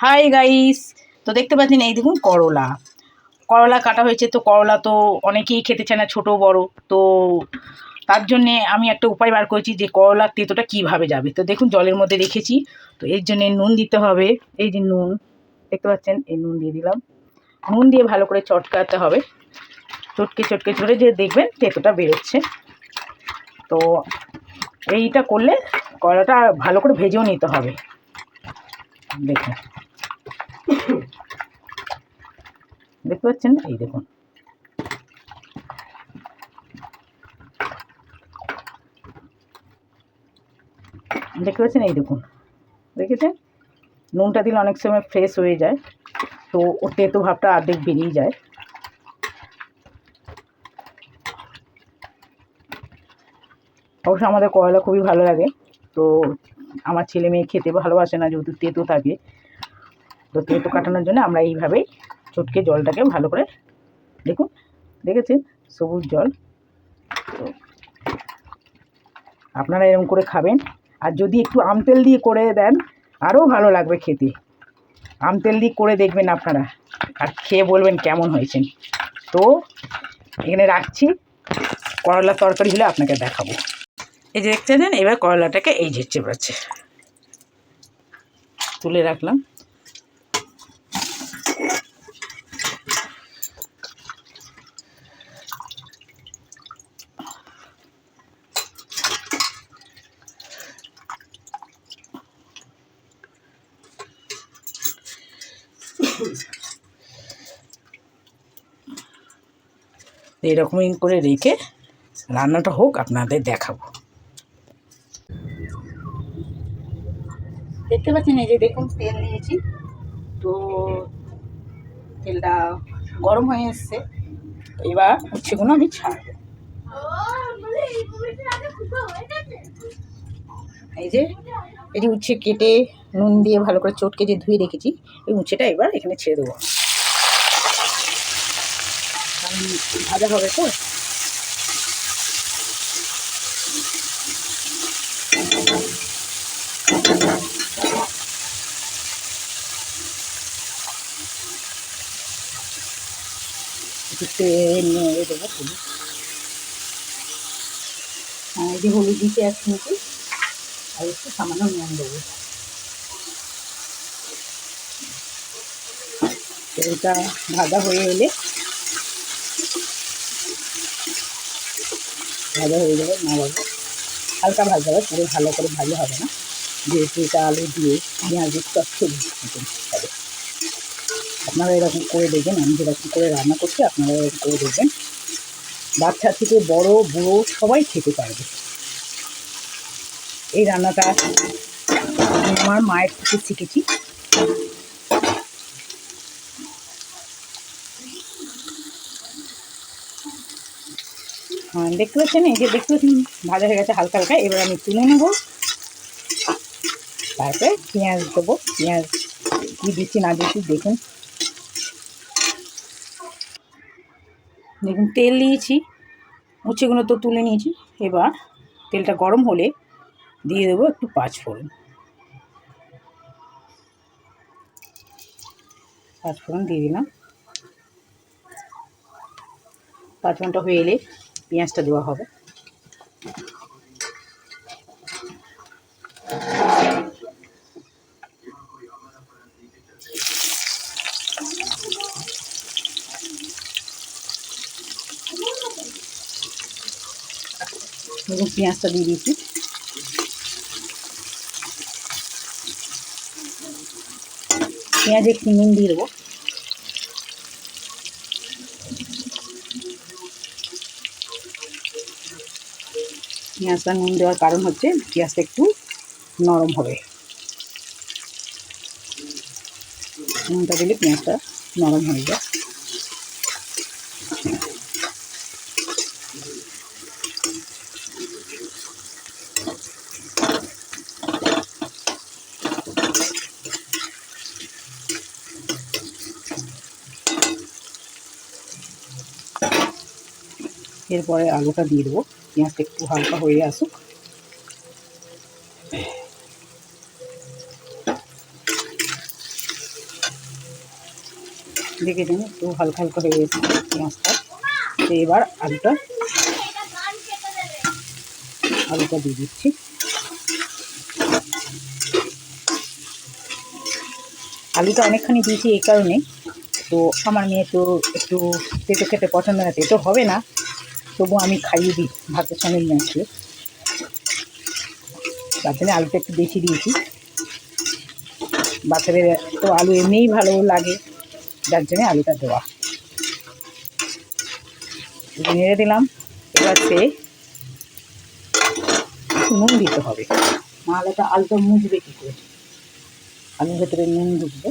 Hi guys তো দেখতে পাচ্ছেন, এই দেখুন করলা। করলা কাটা হয়েছে, তো করলা তো অনেকেই খেতে চায় না, ছোটো, বড়। তো তার জন্যে আমি একটা উপায় বার করেছি যে করলার তেঁতোটা কীভাবে যাবে। তো দেখুন, জলের মধ্যে রেখেছি। তো এর জন্যে নুন দিতে হবে। এই যে নুন, দেখতে পাচ্ছেন, এই নুন দিয়ে দিলাম। নুন দিয়ে ভালো করে চটকাতে হবে। চটকে চটকে চটে যে দেখবেন, তেঁতোটা বেরোচ্ছে। তো এইটা করলে কলাটা ভালো করে ভেজেও নিতে হবে। দেখুন। দেখতে পাচ্ছেন? এই দেখুন। দেখতে পাচ্ছেন? এই দেখুন। দেখেছেন? নুনটা দিলে অনেক সময় ফ্রেশ হয়ে যায়, তো ও তেতো ভাবটা অর্ধেক বেরিয়ে যায়। অবশ্য আমাদের কয়লা খুবই ভালো লাগে, তো আমার ছেলে মেয়ে খেতে ভালোবাসে না, যেহেতু তেতো থাকে, তো তেতো কাটানোর জন্য আমরা এইভাবেই চটকে জলটাকে ভালো করে দেখুন, দেখেছেন? সবুজ জল। তো আপনারা এরকম করে খাবেন। আর যদি একটু আম তেল দিয়ে করে দেন, আরও ভালো লাগবে খেতে। আম তেল দিয়ে করে দেখবেন আপনারা। আর খেয়ে বলবেন কেমন হয়েছেন। তো এখানে রাখছি। করলা তরকারি হলে আপনাকে দেখাবো। এই যে দেখছেন এবার করলাটাকে এই যে চেপড়াচ্ছে তুলে রাখলাম। এরকমই করে রেখে রান্নাটা হোক, আপনাদের দেখাবো। দেখতে পাচ্ছেন এই যে দেখুন, তেল দিয়েছি তো তেলটা গরম হয়ে এসছে। এবার উচ্ছেগুলো আমি ছাড়বো। এই যে এই যে উচ্ছে কেটে নুন দিয়ে ভালো করে চটকে যে ধুয়ে রেখেছি, এই উচ্ছেটা এবার এখানে ছেড়ে দেবো। ভাজা হবে তো? হলুদ দিতে এক মিনিটে আর একটু সামান্য নুন দেবো। তেলটা ভাজা হয়ে এলে ভাজা হয়ে যাবে নামাবো হালকা ভাজা হবে পুরো ভালো করে ভাজা হবে না। যেহেতু এটা আলু দিয়ে পেঁয়াজের চচ্চড়ি হবে। আপনারা এরকম করে দেখবেন, আমি যেরকম করে রান্না করছি, আপনারা এরকম করে দেখবেন। বাচ্চা থেকে বড়, বুড়ো সবাই খেতে পারবে। এই রান্নাটা আমি আমার মায়ের থেকে শিখেছি। দেখতে পাচ্ছেন, এই যে দেখতে পাচ্ছেন, ভাজা হয়ে গেছে হালকা হালকা, এবার আমি তুলে নেব। তারপরে পেঁয়াজ দেবো, পেঁয়াজ কী দিচ্ছি না দিচ্ছি দেখুন। দেখুন, তেল দিয়েছি, উচ্ছেগুলো তো তুলে নিয়েছি। এবার তেলটা গরম হলে দিয়ে দেবো একটু পাঁচ ফোড়ন। পাঁচ ফোড়ন দিয়ে দিলাম। পাঁচ ফোড়নটা হয়ে এলে পেঁয়াজটা দেওয়া হবে। দেখুন পেঁয়াজটা দিয়ে দিয়েছি। পেঁয়াজ একটু দিয়ে দেবো। পেঁয়াজটা নুন দেওয়ার কারণ হচ্ছে পেঁয়াজটা একটু নরম হবে। নুনটা দিলে পেঁয়াজটা নরম হয়ে যায়। এরপরে আলুটা দিয়ে দেবো। পেঁয়াজটা একটু হালকা হয়ে আসুক। দেখে দিন একটু হালকা হালকা হয়ে গেছে পেঁয়াজটা তো এবার আলুটা আলুটা দিয়ে দিচ্ছি। আলুটা অনেকখানি দিয়েছি এই কারণে। তো আমার মেয়ে তো একটু তেতো খেতে পছন্দ না তেতো হবে না। তবু আমি খাইয়ে দিই ভাতের সঙ্গে নিয়ে আসলে তার আলুটা একটু বেশি দিয়েছি। বাচ্চাদের তো আলু এমনিই ভালো লাগে, যার জন্যে আলুটা দেওয়া। নেড়ে দিলাম, এবার সে একটু নুন দিতে হবে। নাহলে তো আলুটা মুজবে কী করে? আলুর ভেতরে নুন ঢুকবে।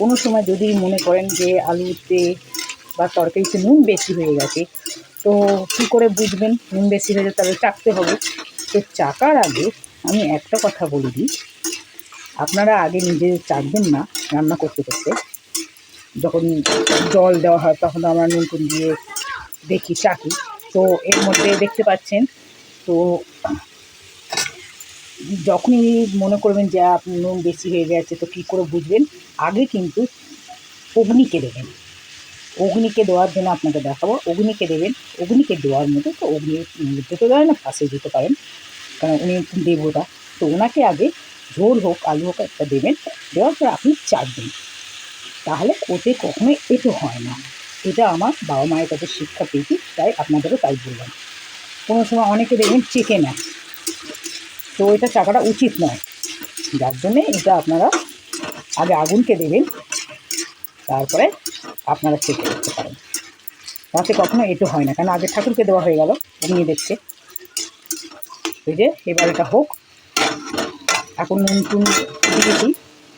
কোনো সময় যদি মনে করেন যে আলুতে বা তরকারিতে নুন বেশি হয়ে গেছে, তো কী করে বুঝবেন? নুন বেশি হয়ে গেছে তাহলে চাকতে হবে। তো চাকার আগে আমি একটা কথা বলে দিই। আপনারা আগে নিজে চাকবেন না, রান্না করতে করতে। যখন জল দেওয়া হয়, তখন আমরা নুন দিয়ে দেখি, চাকি। তো এর মধ্যে দেখতে পাচ্ছেন তো যখনই মনে করবেন যে আপনি নুন বেশি হয়ে গেছে, তো কী করে বুঝবেন? আগে কিন্তু অগ্নিকে দেবেন। অগ্নিকে দেওয়ার জন্য আপনাকে দেখাবো। অগ্নিকে দেবেন। অগ্নিকে দেওয়ার মধ্যে তো অগ্নির মধ্যে তো দেয় না পাশে যেতে পারেন। কারণ উনি দেবতা। তো ওনাকে আগে ঝোল হোক, আলু হোক একটা দেবেন। দেওয়ার পর আপনি চাটবেন তাহলে ওতে কখনোই এটো হয় না। এটা আমার বাবা মায়ের কাছে শিক্ষা পেয়েছি, তাই আপনাদেরও তাই বললাম। কোনো সময় অনেকে দেখবেন চেকে নেয় তো এটা চাকাটা উচিত নয়। যার জন্যে এটা আপনারা আগে আগুনকে দেবেন, তারপরে আপনারা চেক করতে পারেন। তাতে কখনো এটো হয় না, কারণ আগে ঠাকুরকে দেওয়া হয়ে গেল এমনি দেখছে ওই যে, এবার এটা হোক। এখন নুন টুন দিয়েছি,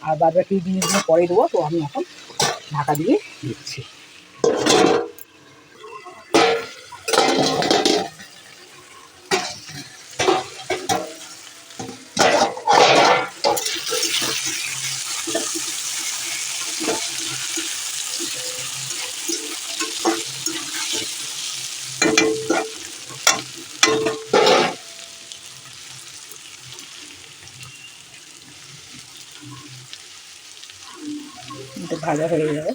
আর বাদ বাকি জিনিসগুলো পরে দেবো, তো আমি এখন ঢাকা দিয়ে দিচ্ছি এটা ভাজা হয়ে যাবে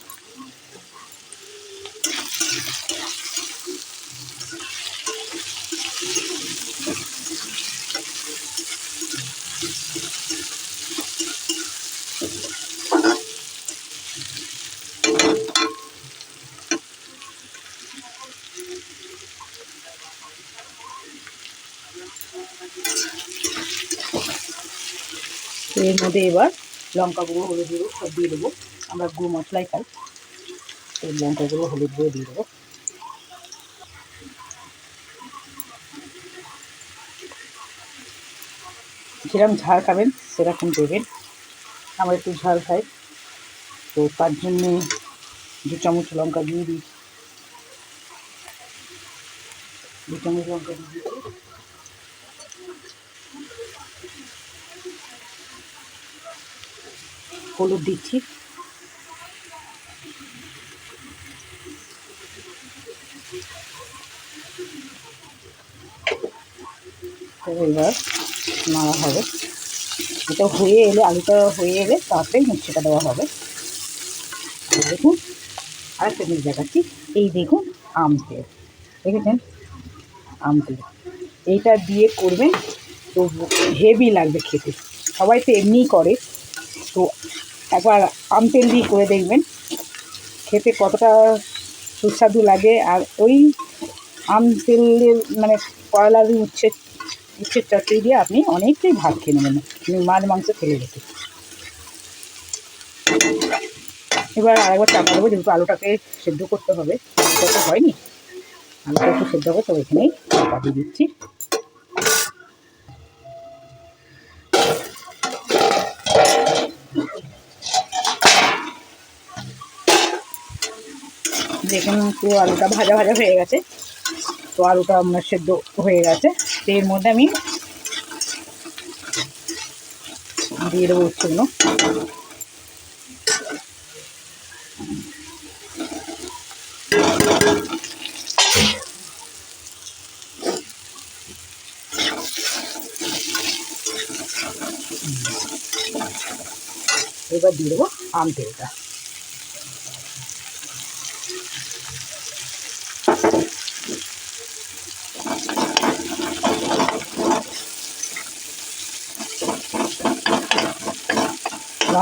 তো এর মধ্যে এবার লঙ্কা গুঁড়ো হলুদ গুঁড়ো সব দিয়ে দেবো আমরা গুঁড়ো মশলাই খাই। তো লঙ্কা গুঁড়ো হলুদ গুঁড়ো দিয়ে দেবো। যেরকম ঝাল খাবেন, সেরকম দেবেন। আমরা একটু ঝাল খাই। তো তার জন্যে দু চামচ লঙ্কা দিয়ে দিই। দু চামচ লঙ্কা দিয়ে দিয়েছি হলুদ দিচ্ছি। এবার নাড়া হবে। এটা হয়ে এলে, আলুটা হয়ে এলে তারপরে মিক্সিটা দেওয়া হবে। দেখুন, আরেকটা জিনিস দেখাচ্ছি। এই দেখুন, আম তেল। দেখেছেন? আম তেল। এইটা দিয়ে করবেন তো হেভি লাগবে খেতে। সবাই তো এমনিই করে। তো একবার আম তেল দিয়ে করে দেখবেন। খেতে কতটা সুস্বাদু লাগে। আর ওই আম তেলের মানে কয়লা দিয়ে উচ্ছে উচ্ছের চচ্চড়ি দিয়ে আপনি অনেকটাই ভাত খেয়ে নেবেন। মাছ মাংস ফেলে রেখে এবার আরেকবার চাপা দেবো, যেহেতু আলুটাকে সেদ্ধ করতে হবে। তো হয়নি। আলুটা একটু সেদ্ধ হবে, তো এখানেই চাপা দিয়ে দিচ্ছি। দেখুন পুরো আলুটা ভাজা ভাজা হয়ে গেছে। তো আলুটা আপনার সেদ্ধ হয়ে গেছে। এর মধ্যে আমি দিয়ে দেবো উচ্চগুলো এবার দিয়ে দেবো আম তেলটা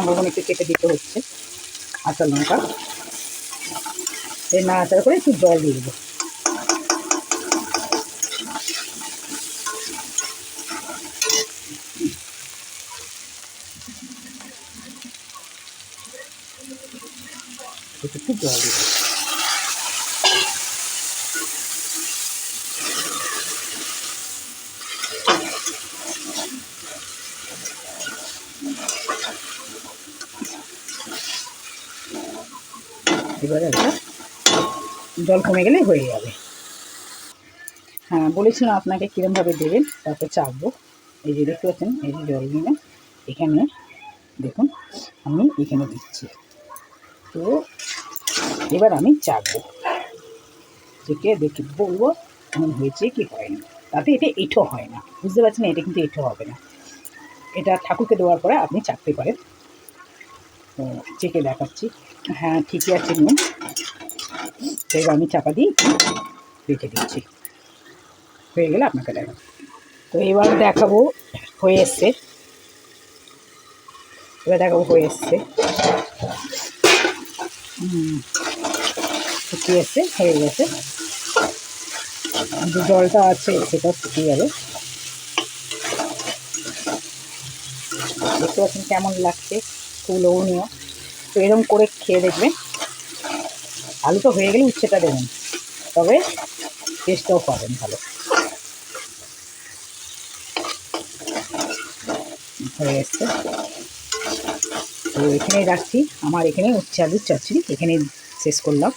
লঙ্কাগুলো একটু কেটে দিতে হচ্ছে আচার লঙ্কা। এই নাড়াচাড়া করে একটু জল দিয়ে দেবো। একটু জল দিয়ে দেবো। এবারে এটা জল কমে গেলে হয়ে যাবে। হ্যাঁ বলেছিলাম আপনাকে কীরমভাবে দেবেন তারপর চাপবো। এই যে দেখতে পাচ্ছেন, এই যে জল নিয়ে এখানে দেখুন, আমি এখানে দিচ্ছি। তো এবার আমি চাপবো। থেকে দেখে বলব এমন হয়েছে কি হয়নি তাতে এটা এঁঠো হয় না। বুঝতে পারছেন এটা কিন্তু এঁঠো হবে না। এটা ঠাকুরকে দেওয়ার পরে আপনি চাপতে পারেন। তো চেকে দেখাচ্ছি। হ্যাঁ ঠিকই আছে নুন। এবার আমি চাপা একটু রেখে দিচ্ছি। হয়ে গেলে আপনাকে দেখাবো। তো এবার দেখাবো, হয়ে এসছে। এবার দেখাবো, হয়ে এসছে। শুকিয়ে এসছে, হয়ে গেছে। যে জলটা আছে, সেটা শুকিয়ে যাবে। দেখতে পাচ্ছেন কেমন লাগছে। খুব লোভনীয় তো এরকম করে খেয়ে দেখবেন আলু তো হয়ে গেলে উচ্ছেটা দেবেন। তবে টেস্টটাও পাবেন ভালো। হয়ে গেছে। তো এখানেই রাখছি। আমার এখানে উচ্ছে আলুর চচ্চড়ি এখানে শেষ করলাম।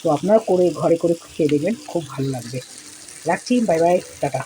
তো আপনারা করে ঘরে করে খেয়ে দেখবেন, খুব ভালো লাগবে। রাখছি, বাই বাই, টাটা।